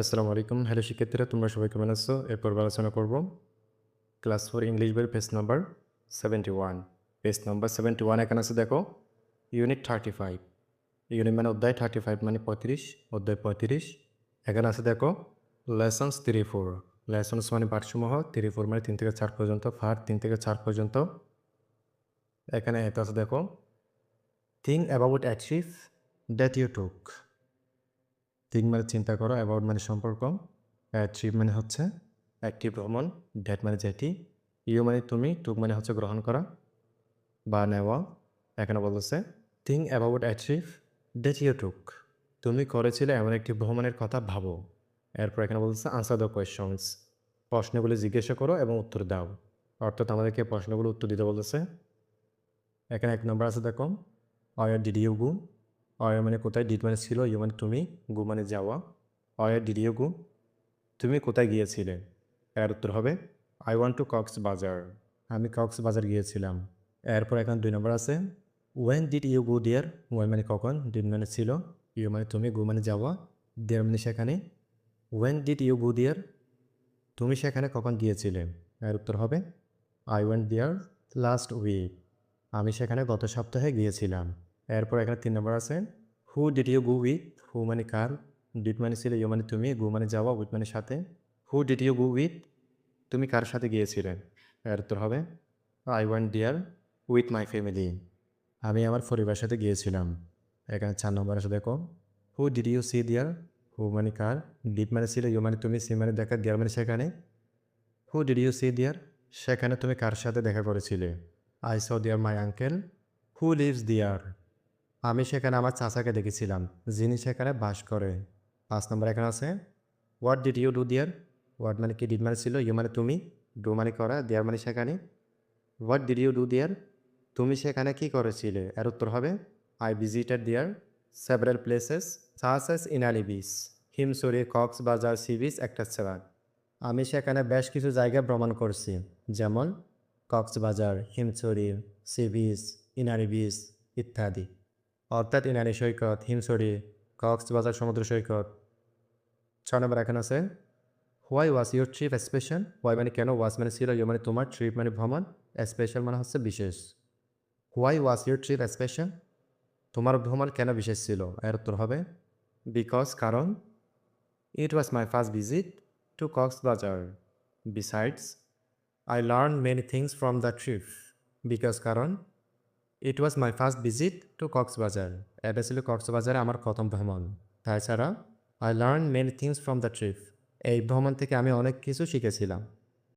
আসসালামু আলাইকুম। হ্যালো শিক্ষার্থীরা, তোমরা সবাই কেমন আছো? এরপর আলোচনা করব। ক্লাস ফোর ইংলিশ বইয়ের page number seventy one page number seventy one এখানে আছে, দেখো ইউনিট থার্টি ফাইভ ইউনিট মানে অধ্যায় থার্টি ফাইভ মানে পঁয়ত্রিশ, অধ্যায় পঁয়ত্রিশ। এখানে আছে, দেখো লেসন্স থ্রি ফোর লেসন্স মানে পাঠসমূহ থ্রি ফোর মানে তিন থেকে চার পর্যন্ত ফার তিন থেকে চার পর্যন্ত। এখানে এটা আছে, দেখো think about achieve that you took think মানে চিন্তা করো অ্যাবাউট মানে সম্পর্ক ট্রিপ মানে হচ্ছে একটি ভ্রমণ ড্যাট মানে যেটি ইউ মানে তুমি টুক মানে হচ্ছে গ্রহণ করা, বা নেওয়া, এখানে বলতেছে think about achieve that you took তুমি করেছিলে এমন একটি ভ্রমণের কথা ভাবো, এরপর এখানে বলতেছে আনসার দ্য কোয়েশনস প্রশ্নগুলি জিজ্ঞাসা করো এবং উত্তর দাও, অর্থাৎ আমাদেরকে প্রশ্নগুলো উত্তর দিতে বলতেছে, এখানে এক নম্বর আছে দেখো where did you go where মানে কোথায় ডিড মানে ছিল ইউ মানে তুমি গু মানে যাওয়া অয়ার ডিড ইউ গু তুমি কোথায় গিয়েছিলে এর উত্তর হবে আই ওয়ান্ট টু কক্স বাজার আমি কক্স বাজার গিয়েছিলাম এরপর এখন দুই নম্বর আছে when did you go there when মানে কখন ডিড মানে ছিল ইউ মানে তুমি গু মানে যাওয়া ডিয়ার মানে সেখানে when did you go there তুমি সেখানে কখন গিয়েছিলে এর উত্তর হবে I went there last week আমি সেখানে গত সপ্তাহে গিয়েছিলাম এরপর এখানে তিন নম্বর আছে who did you go with who মানে কার? ডিড মানে ছিল, ইউ মানে তুমি? গু মানে যাওয়া উইথ মানে সাথে। Who did you go with তুমি কার সাথে গিয়েছিলে? এর উত্তর হবে I want there with my family আমি আমার পরিবারের সাথে গিয়েছিলাম। এখানে চার নম্বর আছে, দেখো হু ডিড ইউ সি দিয়ার হু মানে কার? ডিড মানে ছিল, ইউ মানে তুমি? সি মানে দেখা দিয়ার মানে সেখানে? হু ডিড ইউ সি দিয়ার সেখানে তুমি কার সাথে দেখা করেছিলে? আই স দিয়ার মাই আঙ্কেল হু লিভস দিয়ার আমি সেখানে আমার চাচাকে দেখেছিলাম, যিনি সেখানে বাস করে। পাঁচ নম্বর এখানে আছে what did you do there what মানে কি ডিড মানে ছিল? ইউ মানে তুমি? ডু মানে করা? দেয়ার মানে সেখানে? হোয়াট ডিড ইউ ডু দিয়ার তুমি সেখানে কি করেছিলে? এর উত্তর হবে I visited there several places such as Inani beach Himchari Cox's Bazar sea beach সেভার আমি সেখানে বেশ কিছু জায়গা ভ্রমণ করছি, যেমন Cox's Bazar, Himchari sea beach Inani beach ইত্যাদি। অর্থাৎ ইনারি সৈকত, হিমছড়ি, কক্সবাজার সমুদ্র সৈকত। ছ নম্বর এখানে আছে why was your trip special why মানে কেন ওয়াজ মানে ছিল? ইউ মানে তোমার ট্রিপ মানে ভ্রমণ? স্পেশাল মানে হচ্ছে বিশেষ। Why was your trip special তোমার ভ্রমণ কেন বিশেষ ছিল? এর উত্তর হবে বিকজ কারণ? It was my first visit to Cox's Bazar. Besides I learned many things from the trip because কারণ? It was my first visit to Cox's Bazar এটা ছিল কক্সবাজারে আমার প্রথম ভ্রমণ। তাছাড়া I learn many things from the trip এই ভ্রমণ থেকে আমি অনেক কিছু শিখেছিলাম।